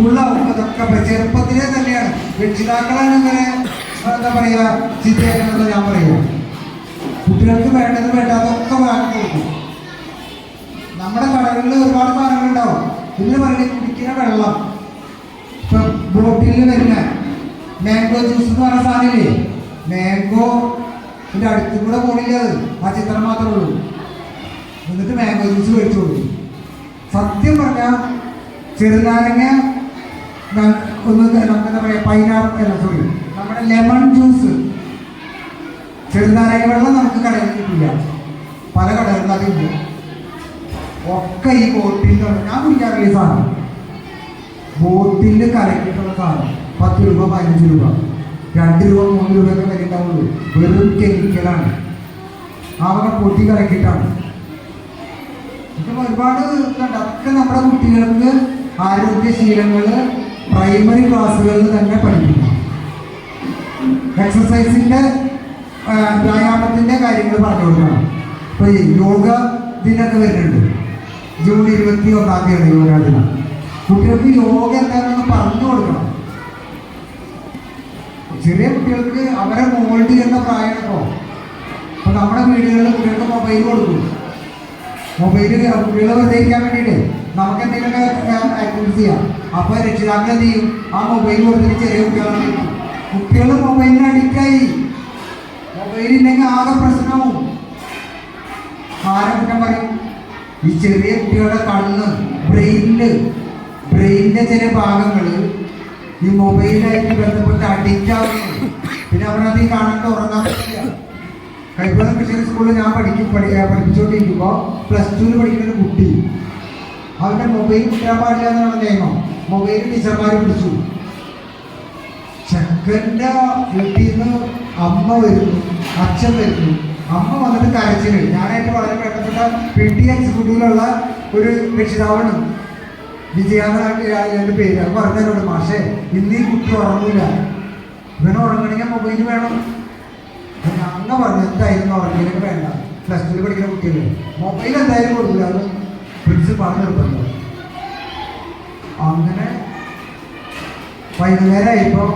സ്കൂളിലാവും അതൊക്കെ ചെറുപ്പത്തിലെ തന്നെയാണ്. രക്ഷിതാക്കളാണ് ഇങ്ങനെ എന്താ പറയുക ചിന്തയെന്ന് ഞാൻ പറയുക. കുട്ടികൾക്ക് വേണ്ടത് വേണ്ടാതൊക്കെ വാങ്ങി കൊടുക്കും. നമ്മുടെ കടകളിൽ ഒരുപാട് സാധനങ്ങൾ ഉണ്ടാവും. ഇതിന് പറയുന്നത് കുടിക്കുന്ന വെള്ളം. ഇപ്പൊ ബോട്ടിലിൽ വരുന്ന മാംഗോ ജ്യൂസ് എന്ന് പറഞ്ഞ സാധനമില്ലേ? മാംഗോ ഇതിന്റെ അടുത്തും കൂടെ പോണില്ല അത്? ആ ചിത്രം മാത്രമേ ഉള്ളൂ. എന്നിട്ട് മാംഗോ ജ്യൂസ് കഴിച്ചു കൊടുക്കും സത്യം പറഞ്ഞാൽ ചെറുനാരങ്ങ ഒന്ന് എന്താ പറയുക പൈനാപ്പിൾ അല്ല സോറി നമ്മുടെ ലെമൺ ജ്യൂസ് ചെറുനാരങ്ങ വെള്ളം നമുക്ക് കടയിൽ കിട്ടില്ല. പല കടകളിലും അതില്ല ഒക്കെ ഈ ബോട്ടിൽ ഞാൻ കുടിക്കാറില്ല സാധനം. ബോട്ടിൽ കലക്കിയിട്ടുള്ള സാധനം. പത്ത് രൂപ പതിനഞ്ച് രൂപ. രണ്ട് രൂപ മൂന്ന് രൂപയൊക്കെ വില ഉണ്ടാവുള്ളൂ വെറും കെമിക്കലാണ്. അവരുടെ പൊട്ടി കലക്കിയിട്ടാണ് ഇപ്പം ഒരുപാട്. അതൊക്കെ നമ്മുടെ കുട്ടികൾക്ക് ആരോഗ്യശീലങ്ങൾ പ്രൈമറി ക്ലാസ്സുകളിൽ തന്നെ പഠിപ്പിക്കണം എക്സസൈസിന്റെ വ്യായാമത്തിന്റെ കാര്യങ്ങൾ പറഞ്ഞു കൊടുക്കണം ഇപ്പൊ ഈ യോഗ ദിനമൊക്കെ വരുന്നുണ്ട്. ജൂൺ ഇരുപത്തി ഒന്നാം തീയതി യോഗ ദിനം. കുട്ടികൾക്ക് യോഗ എന്താണെന്ന് പറഞ്ഞു കൊടുക്കണം. ചെറിയ കുട്ടികൾക്ക് അവരെ മോൾഡ് ചെയ്യുന്ന പ്രായം ഇപ്പോ അപ്പൊ നമ്മുടെ വീടുകളിൽ കുട്ടികൾക്ക് മൊബൈൽ കൊടുക്കും. മൊബൈൽ കുട്ടികളെ വെറുതെ വേണ്ടിയിട്ട് നമുക്ക് എന്തെങ്കിലും ആക്ടിവിറ്റി ചെയ്യാം. അപ്പൊ രക്ഷിതാക്കൾ എന്ത് ചെയ്യും? ആ മൊബൈൽ കൊടുത്തിട്ട് ചെറിയ കുട്ടികളെ കുട്ടികൾ മൊബൈലിന് അഡിക്റ്റായി. മൊബൈൽ ഇല്ലെങ്കിൽ ആകെ പ്രശ്നവും. ആരെ പറയും? ഈ ചെറിയ കുട്ടികളുടെ കണ്ണ് ബ്രെയിനിൽ ബ്രെയിനിന്റെ ചില ഭാഗങ്ങൾ ഈ മൊബൈലായിട്ട് ബന്ധപ്പെട്ട് അഡിക്റ്റ് ആവുന്നു പിന്നെ അവരത് ഈ കാണാണ്ട് ഉറങ്ങാൻ കൈപ്പുറം ക്രിസ്ത്യൻ സ്കൂളിൽ ഞാൻ പഠിക്കും പഠി പഠിപ്പിച്ചുകൊണ്ടിരിക്കുമ്പോൾ പ്ലസ് ടുവിൽ പഠിക്കുന്ന കുട്ടി. അവന്റെ മൊബൈൽ കിട്ടാൻ പാടില്ല എന്നാണ് നിയമം. മൊബൈൽ ടീച്ചർമാർ പിടിച്ചു. ചെക്കന്റെ വീട്ടിൽ നിന്ന് അമ്മ വരുന്നു. അച്ഛൻ വരുന്നു. അമ്മ വന്നിട്ട് കരച്ചിൽ. ഞാനായിട്ട് വളരെ വേണ്ടപ്പെട്ട പി ടി എക്സിക്യൂട്ടീവിലുള്ള ഒരു രക്ഷിതാവാണ്. വിജയാനായിട്ട് എന്റെ പേര്. അത് പറഞ്ഞതിനോട് മാഷേ ഇന്ന് ഈ കുട്ടി ഉറങ്ങില്ല ഇവനെ ഉറങ്ങണമെങ്കിൽ മൊബൈൽ വേണം. അപ്പൊ ഞങ്ങ പറഞ്ഞു എന്തായാലും ഉറങ്ങിയില്ലെങ്കിൽ വേണ്ട. പ്ലസ് ടുവിൽ പഠിക്കുന്ന കുട്ടികൾ മൊബൈൽ എന്തായാലും കൊടുക്കില്ല അത് പ്രിൻസിപ്പാൾ നിർബന്ധം അങ്ങനെ വൈകുന്നേരമായപ്പോൾ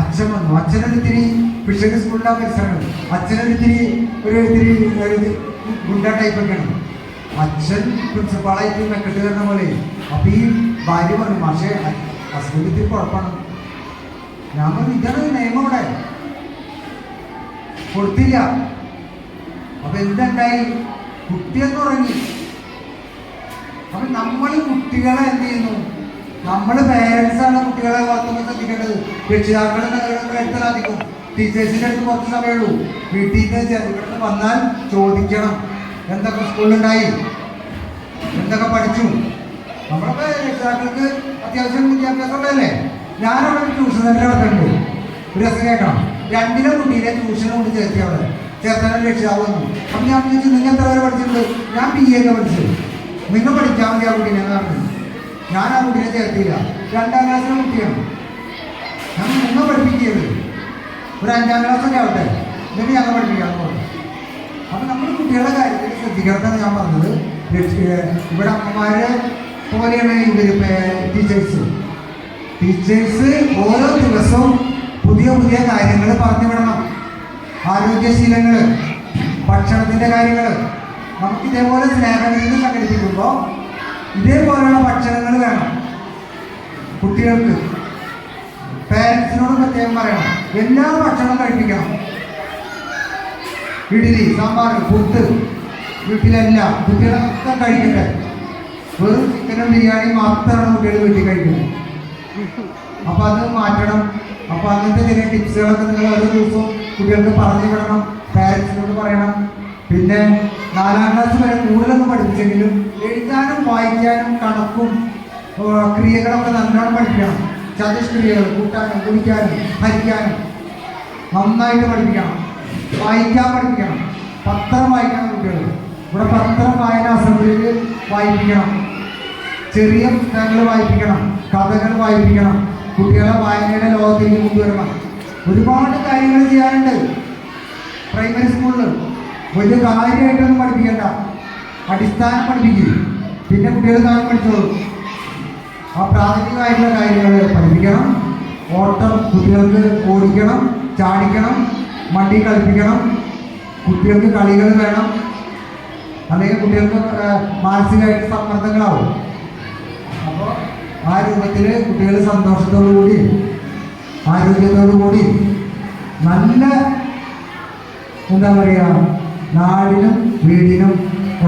അച്ഛൻ വന്നു. അച്ഛനൊരു ഇത്തിരി ഫിഷറി സ്കൂളിലാ പരിസരമാണ് അച്ഛനൊരു ഇത്തിരി ഒരു ഇത്തിരി ഒരു ഗുണ്ട ടൈപ്പൊക്കെയാണ് അച്ഛൻ പ്രിൻസിപ്പാളായിട്ട് മെക്കെട്ട് വരുന്ന പോലെ. അപ്പൊ ഈ ഭാര്യ പറഞ്ഞു പക്ഷേ ഹസ്ബൻഡ് ഇത്തിരി കുഴപ്പമാണ് ഞാൻ പറഞ്ഞു ഇതാണ് നിയമം ഇവിടെ കൊടുത്തില്ല. അപ്പൊ എന്തുണ്ടായി കുട്ടിയെന്ന് ഉറങ്ങി. അപ്പൊ നമ്മൾ കുട്ടികളെ എന്ത് ചെയ്യുന്നു? നമ്മൾ പേരൻസ് ആണ് കുട്ടികളെ വളർത്തുമ്പോൾ ശ്രദ്ധിക്കേണ്ടത്. രക്ഷിതാക്കൾ സാധിക്കും ടീച്ചേഴ്സിന്റെ അടുത്ത് കുറച്ച് സമയമുള്ളൂ. വീട്ടിൽ നിന്ന് ഇവിടുന്ന് വന്നാൽ ചോദിക്കണം. എന്തൊക്കെ സ്കൂളിലുണ്ടായി? എന്തൊക്കെ പഠിച്ചു? നമ്മളൊക്കെ രക്ഷിതാക്കൾക്ക് അത്യാവശ്യം വിദ്യാഭ്യാസം ഉണ്ടല്ലേ ഞാനവിടെ ട്യൂഷൻ സെന്റർ നടത്തുന്നുണ്ട്. ഒരു രസം കേൾക്കണം. രണ്ടിലെ കുട്ടിയിലെ ട്യൂഷനും കൊണ്ട് ചേർത്തി അവിടെ. ചേർത്താനും രക്ഷിതാവ് വന്നു. അപ്പം ഞാൻ ചോദിച്ചു നിങ്ങൾ എത്ര വരെ പഠിച്ചിട്ടുണ്ട്? ഞാൻ ബി എ പഠിച്ചു നിങ്ങൾ പഠിക്കാൻ മതി ആ കുട്ടീനെ പറഞ്ഞു. ഞാൻ ആ കുട്ടീനെ ചേർത്തില്ല രണ്ടാം ക്ലാസ്സിലെ കുട്ടിയാണ്. ഞാൻ നിങ്ങൾ പഠിപ്പിക്കരുത്. ഒരു അഞ്ചാം ക്ലാസ്സൊക്കെ ആവട്ടെ. എന്നിട്ട് ഞങ്ങൾ പഠിപ്പിക്കാമെന്ന് പറഞ്ഞു. അപ്പം നമ്മൾ കുട്ടികളുടെ കാര്യത്തിൽ ശ്രദ്ധിക്കണമെന്ന് ഞാൻ പറഞ്ഞത്. ഇവിടെ അമ്മമാരെ പോലെയാണ് ഇവർ ടീച്ചേഴ്സ് ടീച്ചേഴ്സ് ഓരോ ദിവസവും പുതിയ പുതിയ കാര്യങ്ങൾ പറഞ്ഞു വിടണം. ആരോഗ്യശീലങ്ങൾ ഭക്ഷണത്തിന്റെ കാര്യങ്ങൾ നമുക്ക് ഇതേപോലെ സ്നേഹവിരുന്ന് സംഘടിപ്പിക്കുമ്പോൾ ഇതേപോലെയുള്ള ഭക്ഷണങ്ങൾ വേണം കുട്ടികൾക്ക്. പേരൻസിനോട് പ്രത്യേകം പറയണം. എല്ലാ ഭക്ഷണവും കഴിപ്പിക്കണം. ഇഡ്ഡലി സാമ്പാർ പുട്ട് വീട്ടിലെല്ലാം കുട്ടികളൊക്കെ കഴിക്കട്ടെ. വെറും ചിക്കനും ബിരിയാണി മാത്രമാണ് കുട്ടികൾ വീട്ടിൽ കഴിക്കുന്നത്. അപ്പം അത് മാറ്റണം. അപ്പൊ അങ്ങനത്തെ ചെറിയ ടിപ്സുകളൊക്കെ നിങ്ങൾ ഓരോ ദിവസവും കുട്ടികൾക്ക് പറഞ്ഞു വിടണം പാരൻസിനോട് പറയണം. പിന്നെ നാലാം ക്ലാസ് വരെ കൂടുതലൊന്നും പഠിപ്പിച്ചെങ്കിലും എഴുതാനും വായിക്കാനും കണക്കും ക്രിയകളൊക്കെ നല്ലോണം പഠിക്കണം ചതുഷ്ക്രിയകൾ കൂട്ടാനും കുടിക്കാനും ഹരിക്കാനും നന്നായിട്ട് പഠിപ്പിക്കണം. വായിക്കാൻ പഠിപ്പിക്കണം. പത്രം വായിക്കണം കുട്ടികൾ. ഇവിടെ പത്രം വായന അസംബ്ലിയിൽ വായിപ്പിക്കണം. ചെറിയ പുസ്തകങ്ങൾ വായിപ്പിക്കണം. കഥകൾ വായിപ്പിക്കണം. കുട്ടികളെ വായനയുടെ ലോകത്തേക്ക് കൊണ്ടുവരണം. ഒരുപാട് കാര്യങ്ങൾ ചെയ്യാനുണ്ട്. പ്രൈമറി സ്കൂളിൽ വലിയ കാര്യമായിട്ടൊന്നും പഠിപ്പിക്കണ്ട. അടിസ്ഥാനം പഠിപ്പിക്കും. പിന്നെ കുട്ടികൾ കാലം പഠിച്ചോളൂ. ആ പ്രാഥമികമായിട്ടുള്ള കാര്യങ്ങൾ പഠിപ്പിക്കണം. ഓട്ടം കുട്ടികൾക്ക് ഓടിക്കണം ചാടിക്കണം വണ്ടി കളിപ്പിക്കണം. കുട്ടികൾക്ക് കളികൾ വേണം. അല്ലെങ്കിൽ കുട്ടികൾക്ക് മാനസികമായിട്ട് സമ്മർദ്ദങ്ങളാവും. ആ രൂപത്തിൽ കുട്ടികൾ സന്തോഷത്തോടു കൂടി ആരോഗ്യത്തോടു കൂടി നല്ല എന്താ പറയുക നാടിനും വീടിനും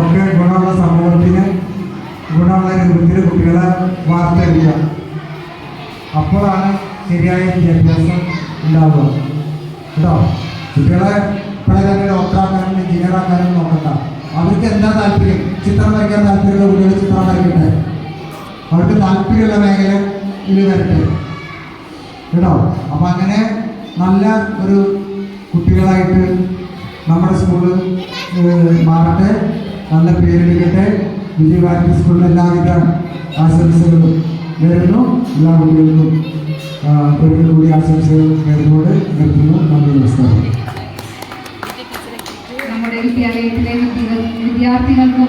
ഒക്കെ ഗുണമുള്ള സമൂഹത്തിന് ഗുണമുള്ള രൂപത്തിൽ കുട്ടികളെ വാർത്തെടുക്കുക. അപ്പോഴാണ് ശരിയായ വിദ്യാഭ്യാസം ഉണ്ടാവുക. കേട്ടോ? കുട്ടികളെ ഇപ്പോഴെ ഡോക്ടറാക്കാനും എഞ്ചിനീയർ ആക്കാനും നോക്കണ്ട. അവർക്ക് എന്താ താല്പര്യം? ചിത്രം വരയ്ക്കാൻ താല്പര്യമുള്ള കുട്ടികൾ ചിത്രം വരയ്ക്കട്ടെ. അവർക്ക് താല്പര്യമുള്ള മേഖലയിൽ വരട്ടെ. കേട്ടോ? അപ്പം അങ്ങനെ നല്ല ഒരു കുട്ടികളായിട്ട് നമ്മുടെ സ്കൂൾ മാറട്ടെ. നല്ല പേരെടുക്കട്ടെ. വിജയ ഭാരതി സ്കൂളിൽ എല്ലാവിധ ആശംസകളും നേരുന്നു. എല്ലാ കുട്ടികൾക്കും ഒരിക്കൽ കൂടി ആശംസകൾ നേരുന്നോട് നിർത്തുന്നു. നന്ദി നമസ്കാരം. വിദ്യാർത്ഥികൾക്കും